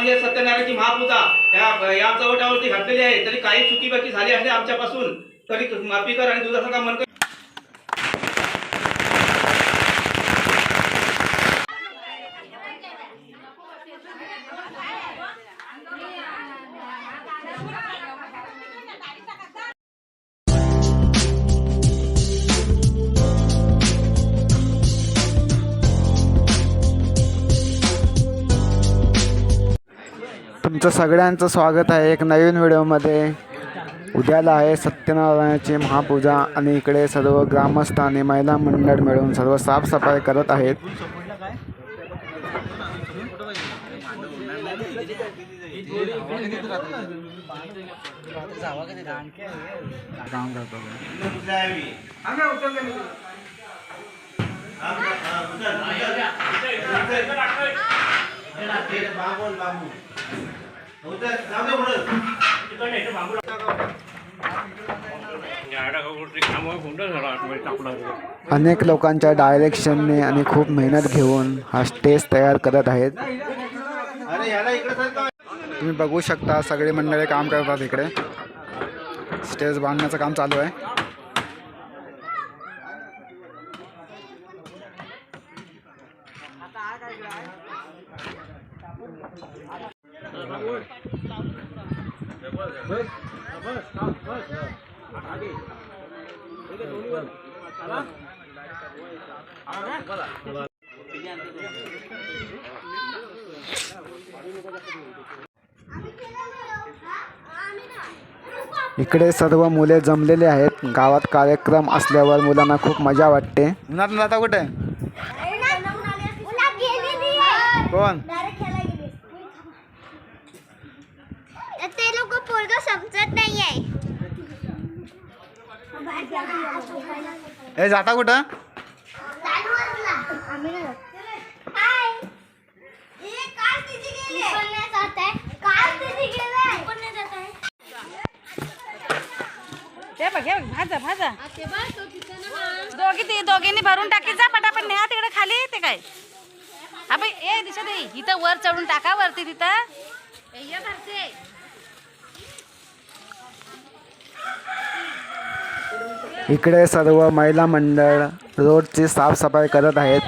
आज हे सत्यनारायणची महापूजा या या चौवटावरती घातलेली आहे. तरी काही चुकीबाकी झाली असते आमच्यापासून. तरी माफी कर आणि तुझा मन तुमचं सगळ्यांचं स्वागत आहे एक नवीन व्हिडिओमध्ये. उद्याला आहे सत्यनारायणाची महापूजा आणि इकडे सर्व ग्रामस्थ आणि महिला मंडळ मिळून सर्व साफसफाई करत आहेत. बाबू बाबू अनेक लोकांच्या डायरेक्शनने आणि खूप मेहनत घेऊन हा स्टेज तयार करत आहेत. तुम्ही बघू शकता सगळी मंडळी काम करतात इकडे. स्टेज बांधण्याचं काम चालू आहे. इकडे सर्व मुले जमलेले आहेत. गावात कार्यक्रम असल्यावर मुलांना खूप मजा वाटते. उन्हात कुठे? कोण? ते लोक पोरग समजत नाहीये. ए जाता कुठं? ते बघ हे बघ, भाजा भाजा. दोघी ती दोघींनी भरून टाकी जा पटापट न्या तिकडे खाली ते काय? हा बाई ए दिशा दे इथं वर चढून टाका वरती तिथं. इकडे सर्व महिला मंडळ रोडची साफसफाई करत आहेत.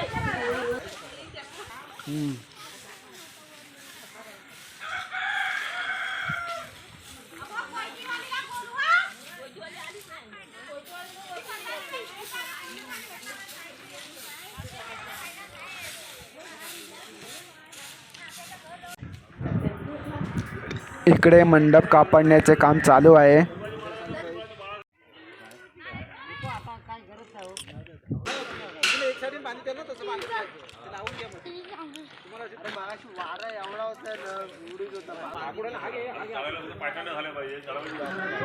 इकडे मंडप कापडण्याचे काम चालू आहे.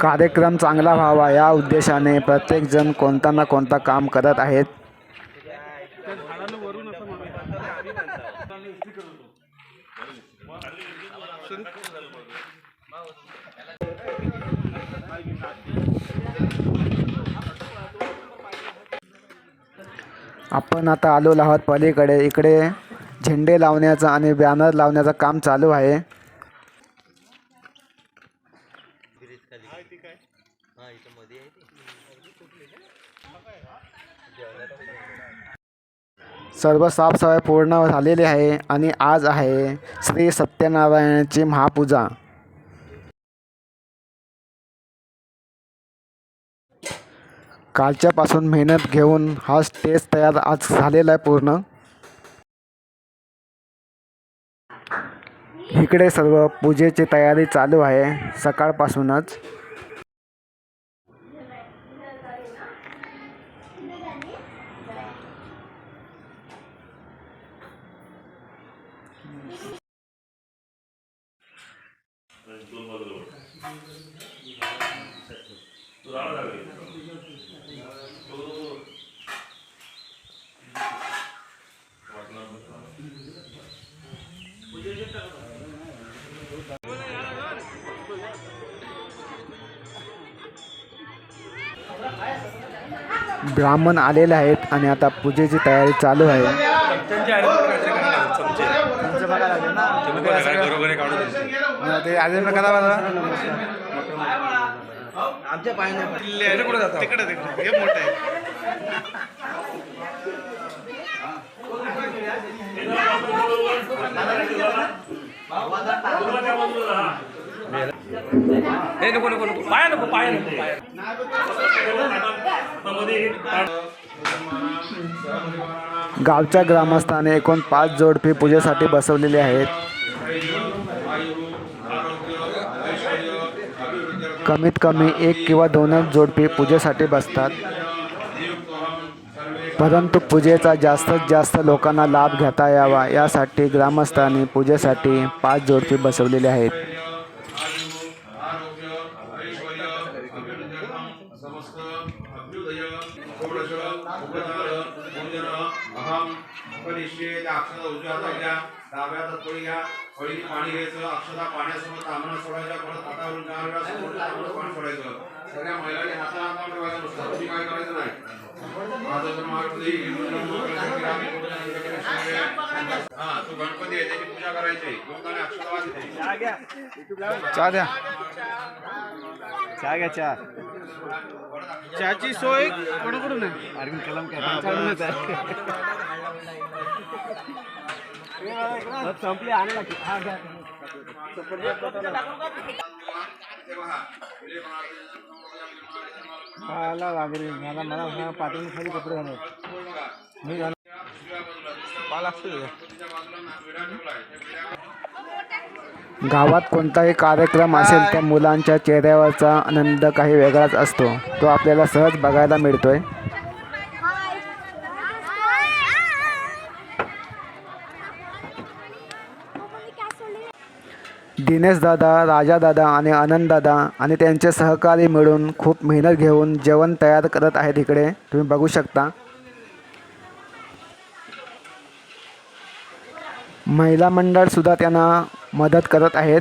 कार्यक्रम चांगला व्हावा या उद्देशाने प्रत्येकजण कोणता ना कोणता काम करत आहेत. आपण आता आलो आहोत पलीकडे. इकडे झेंडे लावण्याचं आणि बॅनर लावण्याचं काम चालू आहे. सर्व साफसफाई पूर्ण झालेली आहे आणि आज आहे श्री सत्यनारायणाची महापूजा. कालच्यापासून मेहनत घेऊन हा स्टेज तयार आज झालेला आहे पूर्ण. इकडे सर्व पूजेची तयारी चालू आहे सकाळपासूनच. ब्राह्मण आलेले आहेत आणि आता पूजेची तयारी चालू आहे. ते आमच्या पायाने कुठे तिकडे तिकडे हे मोठं आहे. हे नको नको नको. पाया नको पाया नको पाया गावच्या ग्रामस्थाने एकूण पाच जोडपी पूजेसाठी बसवलेले आहेत. कमीत कमी एक किंवा दोनच जोडपी पूजेसाठी बसतात. परंतु पूजेचा जास्तीत जास्त लोकांना लाभ घेता यावा यासाठी ग्रामस्थांनी पूजेसाठी पाच जोडपी बसवलेले आहेत. फळी घ्या. फळीने पाणी घ्यायचं अक्षता पाण्यासोबत तांबणं सोडायच्या परत हातावरून चार वेळा पाणी सोडायचं. सगळ्या महिलांनी हाता हातात ठेवायचं नसतं तुम्ही काय करायचं नाही. माझं हा तो गणपती आहे त्याची पूजा करायची. लोकांनी अक्षता वाजते. चहा द्या. चहा घ्या चहा. चहाची सोय कोणाकडून आहे? अरविंद कलाम आहे. संपली आणला की हा घ्या मला लागली मला मला पाठवून खाली कपडे घालू मी घाल गावात कोणताही कार्यक्रम असेल तर मुलांच्या चेहऱ्यावरचा आनंद काही वेगळाच असतो. तो आपल्याला सहज बघायला मिळतोय. दिनेश दादा राजा दादा आणि आनंद दादा आणि त्यांचे सहकारी मिळून खूप मेहनत घेऊन जेवण तयार करत आहेत इकडे. तुम्ही बघू शकता. महिला मंडळसुद्धा त्यांना मदत करत आहेत.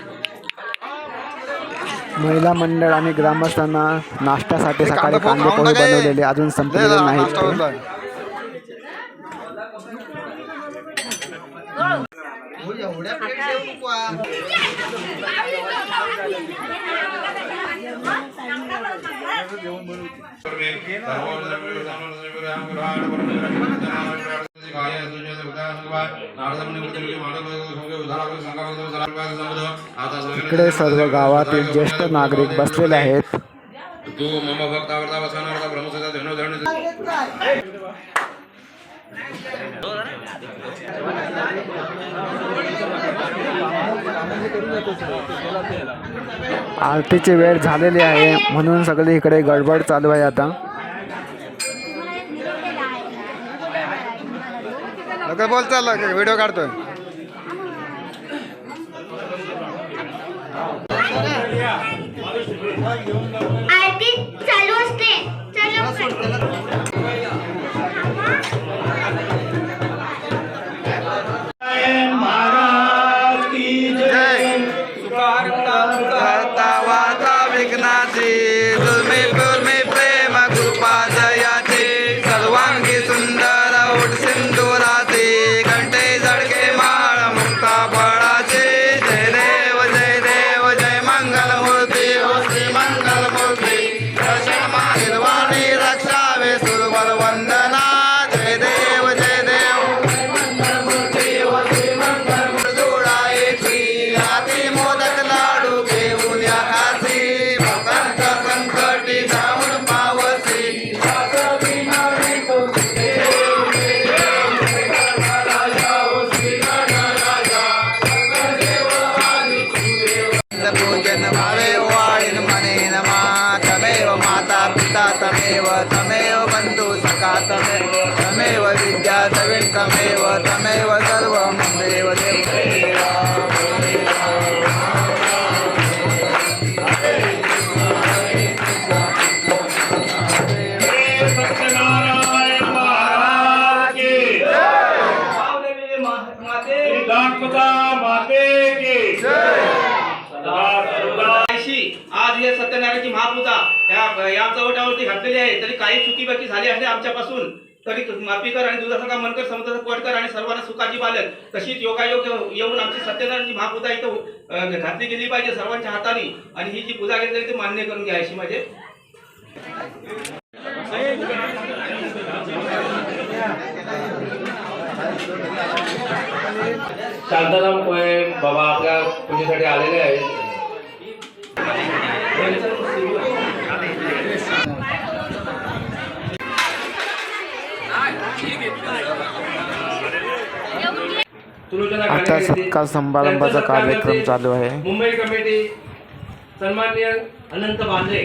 महिला मंडळ आणि ग्रामस्थांना नाश्त्यासाठी सकाळी कांदे पोहे बनवलेले अजून संपलेले नाहीत इकडे सर्व गावातील ज्येष्ठ नागरिक बसलेले आहेत तू मम भक्त आवडता ब्रह्मसदा धनो धरण आरतीची वेळ झालेली आहे म्हणून सगळी इकडे गडबड चालू आहे आता बोल चाललं व्हिडिओ काढतोय. आरती चालू असते. चालू आज हे सत्यनारायणची महापूजा या या चौटावरती घातलेली आहे. तरी काही चुकीबाकी झाली असली आमच्यापासून. तरी माफी कर आणि दुधासारखा मनकर समुद्राचा पोट कर आणि सर्वांना सुखाची पालन. तशीच योगायोग येऊन आमची सत्यनारायणची महापूजा इथं घातली गेली पाहिजे सर्वांच्या हाताने. आणि ही जी पूजा केली ती मान्य करून घ्या अशी माझे. शांताराम कोळे बाबा आपल्या पूजेसाठी आलेले आहेत आता सत्कार समारंभाचा कार्यक्रम चालू आहे. मुंबई कमिटी सन्माननीय अनंत बांद्रे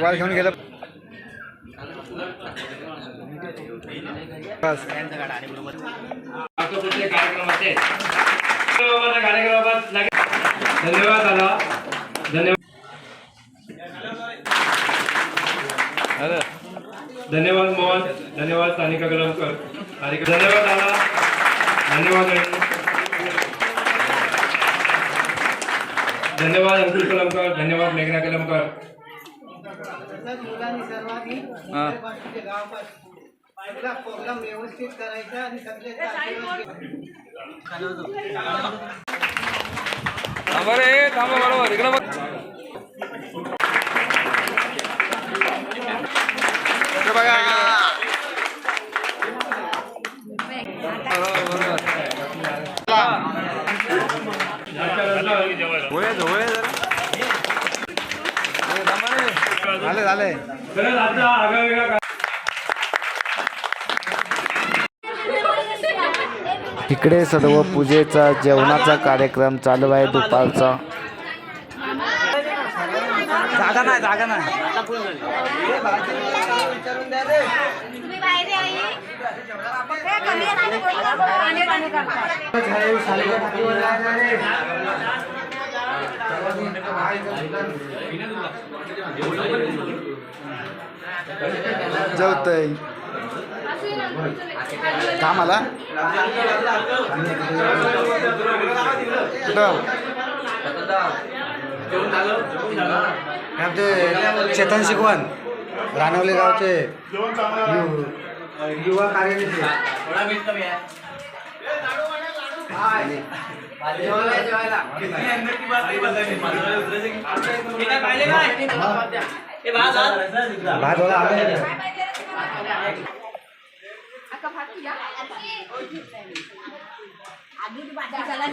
मोबाईल घेऊन गेलं. बस. पुढचे कार्यक्रमाचे कार्यक्रमात धन्यवाद आला धन्यवाद धन्यवाद मोहन धन्यवाद सानिका कलमकर कार्यक्रम धन्यवाद आला धन्यवाद वहिनी. धन्यवाद अंकुश कलमकर धन्यवाद मेघना कलमकर. मुलांनी सर्वांनी पासून गावापासून पहिला प्रोग्राम व्यवस्थित करायचा आणि सगळे झाले झाले खरंच आजचा आगळावेगळा का- इकडे सर्व पूजेचा जेवणाचा कार्यक्रम चालू आहे दुपारचा. जागा नाही जागा नाही. जेवतय. कामाला आमचे चेतन शिकवण रानवले गावचे. युवा कार्यालय भात आले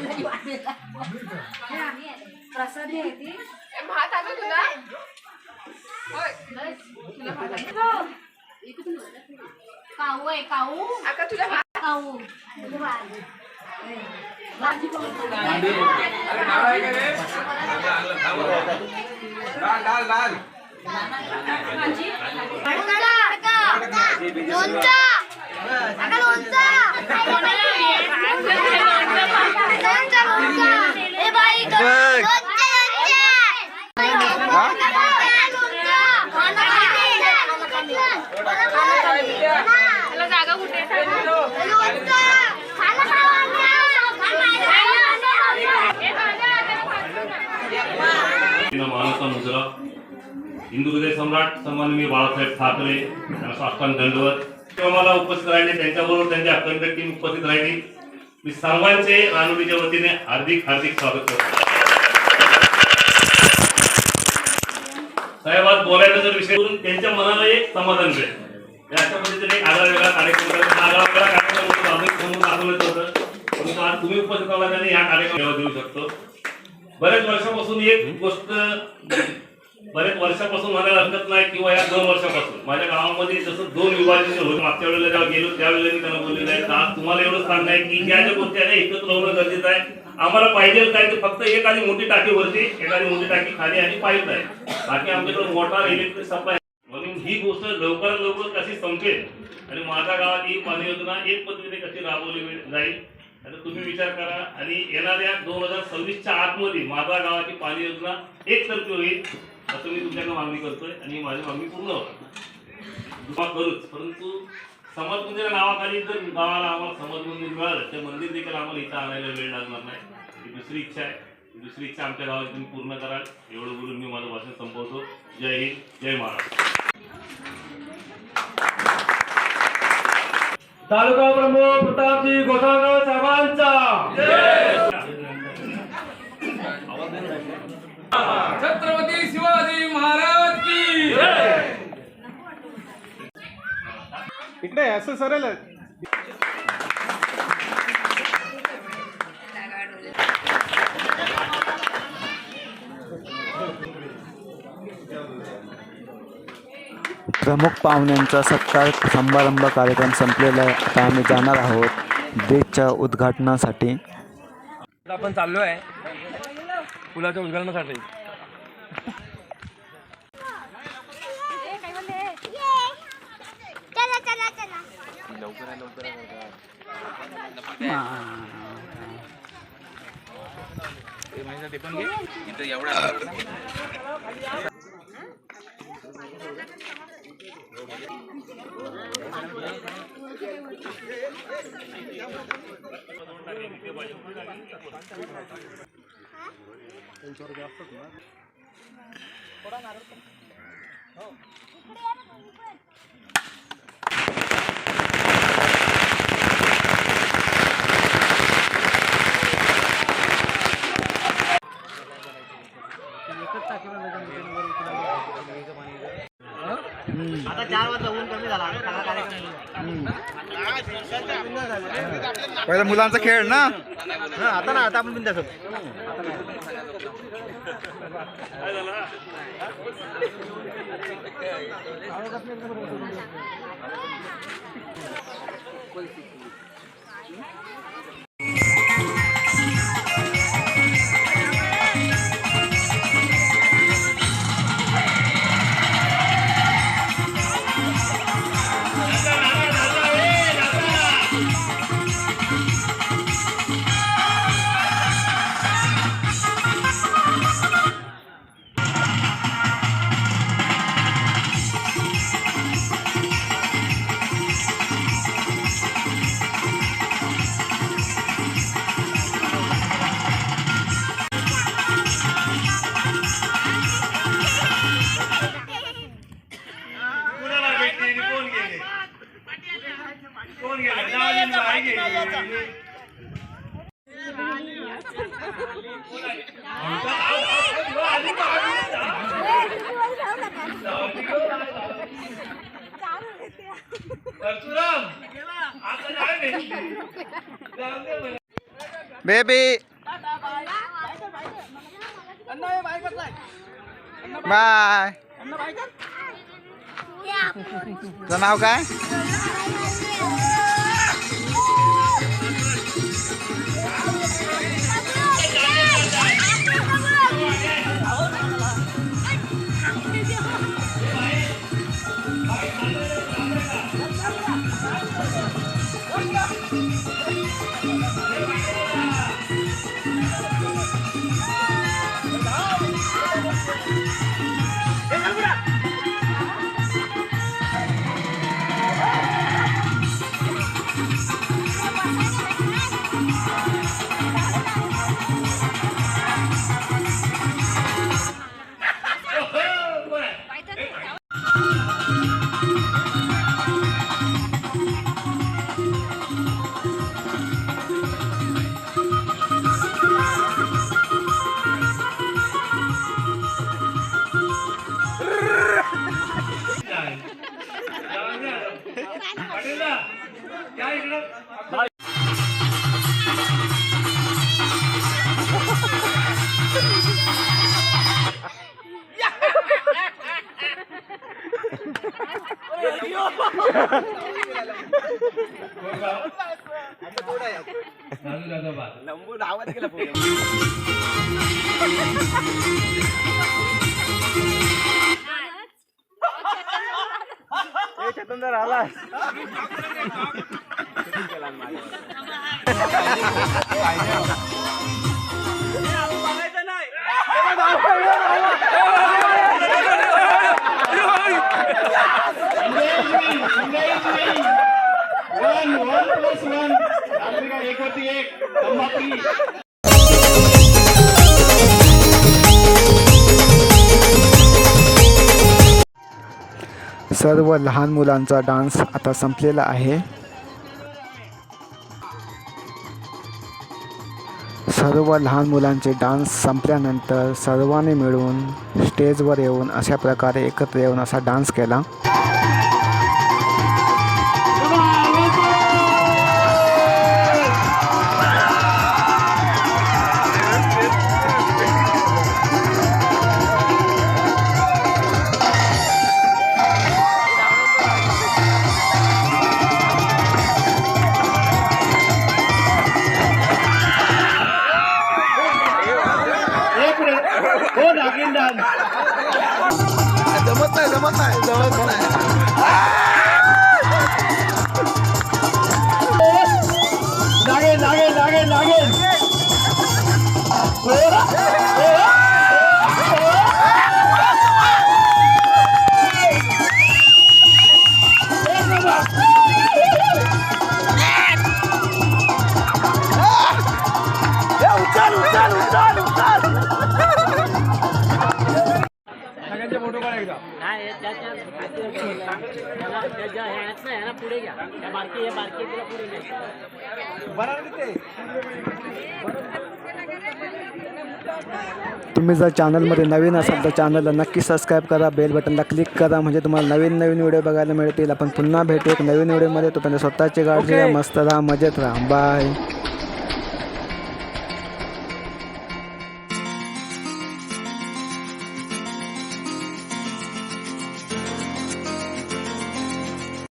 प्रसादी आहे ती. काऊ आहे काऊ काऊ लोणचं काका लोणचं लोणचं लोणचं ए बाई लोणचं लोणचं जागा कुठे महाराष्ट्र मुजरा हिंदू हृदय सम्राट सन्माननीय बाळासाहेब ठाकरे यांना साष्टांग दंडवत तेव्हा मला उपस्थित राहिले त्यांच्याबरोबर त्यांच्या अखंड टीम उपस्थित राहिली. मी सर्वांचे रानुडीच्या वतीने हार्दिक हार्दिक स्वागत करतो. साहेब आज बोलायचा जर विषय करून त्यांच्या मनाला एक समाधान मिळेल. या अशा पद्धतीने आगळा वेगळा कार्यक्रम आगळा वेगळा कार्यक्रम होतो समोर दाखवलं होतं. परंतु आज तुम्ही उपस्थित आला आणि या कार्यक्रमाला देऊ शकतो. बऱ्याच वर्षापासून एक गोष्ट बरेच वर्षापासून म्हणायला हरकत नाही किंवा या दोन वर्षापासून. माझ्या गावामध्ये जसं दोन विभाजन होते मागच्या वेळेला जेव्हा गेलो त्यावेळेला मी त्यांना बोललेलं आहे आज तुम्हाला एवढं सांगणं आहे की ज्या ज्या गोष्टी आहे एकत्र होणं गरजेचं आहे. आम्हाला पाहिजे काय ते फक्त एखादी मोठी टाकी वरती एखादी मोठी टाकी खाली आणि पाहिजे आहे. बाकी आमच्याकडे मोटार इलेक्ट्रिक सप्लाय म्हणून ही गोष्ट लवकरात लवकर कशी संपेल आणि माझ्या गावात ही पाणी योजना एक पद्धतीने कशी राबवली जाईल आता तुम्ही विचार करा. आणि येणाऱ्या दोन हजार सव्वीसच्या आतमध्ये माझ्या गावाची पाणी योजना एकतर्फी होईल. असं मी तुमच्याकडे मागणी करतोय आणि ही माझी मागणी पूर्ण दुवा करूच परंतु समाज मंदिरा नावाखाली जर गावाला आम्हाला समाज मंदिर मिळालं तर मंदिर देखील आम्हाला इथं आणायला वेळ लागणार नाही. ही दुसरी इच्छा आहे. ही दुसरी इच्छा आमच्या गावात तुम्ही पूर्ण कराल. एवढं बोलून मी माझं भाषण संपवतो. जय हिंद जय महाराष्ट्र. तालुका प्रमुख प्रतापजी गोसाळगाव साहेबांचा. छत्रपती शिवाजी महाराज की इकडे असं सरळ प्रमुख पाहुण्यांचा सत्कार समारंभ कार्यक्रम संपलेला आहे. आता आम्ही जाणार आहोत देशच्या उद्घाटनासाठी. आपण चाललो आहे पुलाच्या उद्घाटनासाठी. चला चला चला पहिला मुलांचा खेळ ना? आता ना आता आपण बिंदास Thank you. बेबी बाय तुझं नाव काय सर्व लहान मुलांचा डान्स आता संपलेला आहे. सर्व लहान मुलांचे डान्स संपल्यानंतर सर्वांनी मिळून स्टेजवर येऊन अशा प्रकारे एकत्र येऊन असा डान्स केला. तुम्ही जर चॅनलमध्ये नवीन असाल तर चॅनलला नक्की सबस्क्राईब करा बेल बटनला क्लिक करा. म्हणजे तुम्हाला नवीन नवीन व्हिडिओ बघायला मिळतील. आपण पुन्हा भेटू एक नवीन व्हिडिओमध्ये तोपर्यंत स्वतःची काळजी घ्या मस्त राहा मजेत राहा. बाय